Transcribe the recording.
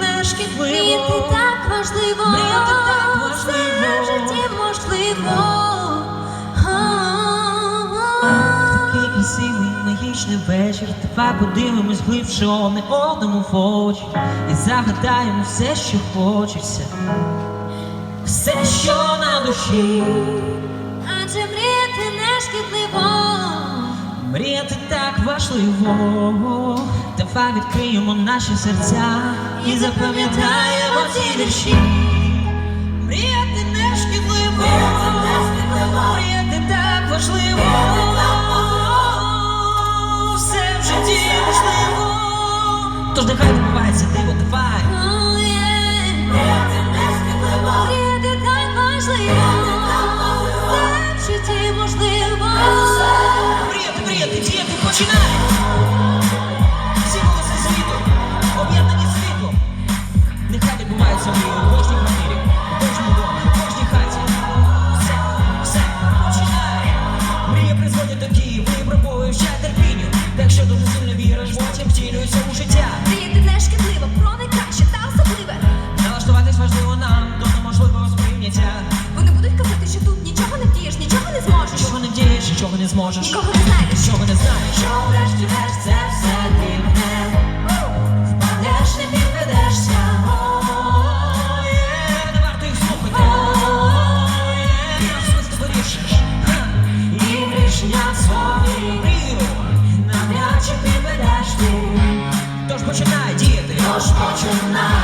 не шкідливо. Мріяти так важливо. Мріяти так важливо. В житті можливо. Такий красивий магічний вечір. Давай подивимось глибше одне одному в очі. І загадаємо все, що хочеться. Все, що на душі. Адже мріяти не шкідливо. Мріяти так важливо. Давай відкриємо наші серця і запам'ятаємо ці вірші. Мріяти не шкідливо. Мріяти так важливо. Все в житті можливо. Тож нехай відбувається диво, давай. Oh, yeah. Мріяти діяти, знаєш, нічого не зможеш. Кого не знаєш, чого не знаєш, що врешті решт це все ти мене. Впадеш, не підведешся. Не варто їх слухати. Ти вирішиш. І рішення свої. Навряд чи підведеш ти. Тож починай діяти. Тож починай.